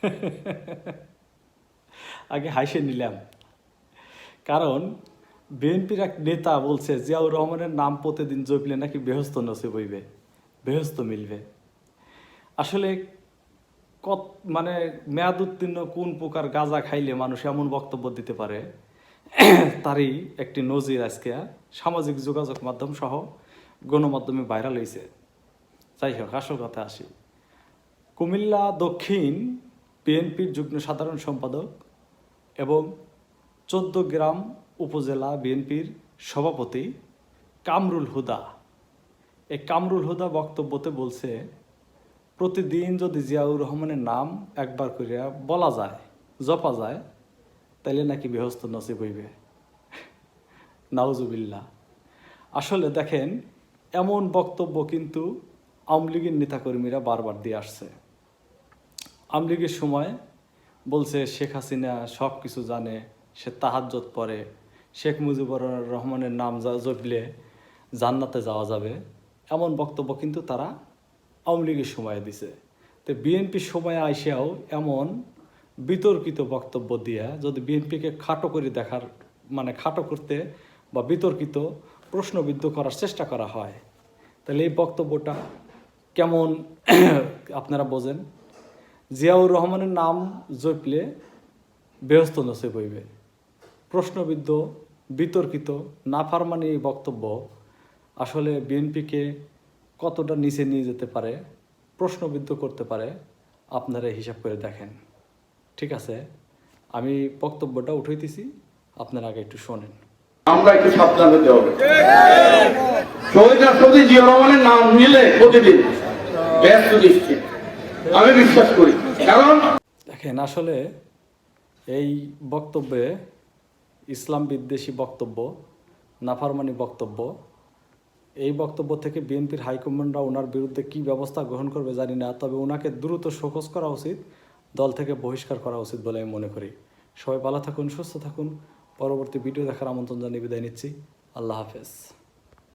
আগে হাসে নিলাম। কারণ বিএনপির এক নেতা বলছে, জিয়াউর রহমানের নাম প্রতিদিন জপলে নাকি বেহস্ত নসিব হইবে বেহস্ত মিলবে। আসলে কত মানে মেয়াদ উত্তীর্ণ কোন প্রকার গাঁজা খাইলে মানুষ এমন বক্তব্য দিতে পারে, তারই একটি নজির আজকে সামাজিক যোগাযোগ মাধ্যম সহ গণমাধ্যমে ভাইরাল হয়েছে যাই হোক, আসল কথা আসি। কুমিল্লা দক্ষিণ বিএনপির যুগ্ম সাধারণ সম্পাদক এবং চোদ্দ গ্রাম উপজেলা বিএনপির সভাপতি কামরুল হুদা। এই কামরুল হুদা বক্তব্যতে বলছে, প্রতিদিন যদি জিয়াউর রহমানের নাম একবার করিয়া বলা যায়, জপা যায়, তাইলে নাকি বেহস্ত নসিব হইবে। নাউজুবিল্লা আসলে দেখেন, এমন বক্তব্য কিন্তু আওয়ামী লীগের নেতাকর্মীরা বারবার দিয়ে আসছে। আওয়ামী লীগের সময় বলছে, শেখ হাসিনা সব কিছু জানে, সে তাহাজ্জত পরে শেখ মুজিবুর রহমানের নাম জপলে জান্নাতে যাওয়া যাবে। এমন বক্তব্য কিন্তু তারা আওয়ামী লীগের সময়ে দিছে। তো বিএনপির সময় আইসেও এমন বিতর্কিত বক্তব্য দিয়ে যদি বিএনপিকে খাটো করে দেখার মানে খাটো করতে বা বিতর্কিত প্রশ্নবিদ্ধ করার চেষ্টা করা হয়, তাহলে এই বক্তব্যটা কেমন, আপনারা বোঝেন? জিয়াউর রহমানের নাম জপলে বেহস্ত নসিব হইবে। প্রশ্নবিদ্ধ, বিতর্কিত, নাফারমানি এই বক্তব্য আসলে বিএনপিকে কতটা নিচে নিয়ে যেতে পারে, প্রশ্নবিদ্ধ করতে পারে, আপনারা হিসাব করে দেখেন। ঠিক আছে, আমি বক্তব্যটা উঠাইতেছি, আপনারা আগে একটু শোনেন। আমরা একটু সাবধান হতে হবে। শহীদ রাষ্ট্রপতি জিয়া রহমানের নাম নিলে প্রতিদিন ব্যস্ত আমি বিশ্বাস করি। কারণ দেখেন, আসলে এই বক্তব্যে ইসলাম বিদ্বেষী বক্তব্য, নাফারমানি বক্তব্য, এই বক্তব্য থেকে বিএনপির হাইকমান্ডরা ওনার বিরুদ্ধে কি ব্যবস্থা গ্রহণ করবে জানি না, তবে ওনাকে দ্রুত শোকজ করা উচিত, দল থেকে বহিষ্কার করা উচিত বলে আমি মনে করি। সবাই ভালো থাকুন, সুস্থ থাকুন। পরবর্তী ভিডিও দেখার আমন্ত্রণ জানিয়ে বিদায় নিচ্ছি। আল্লাহ হাফেজ।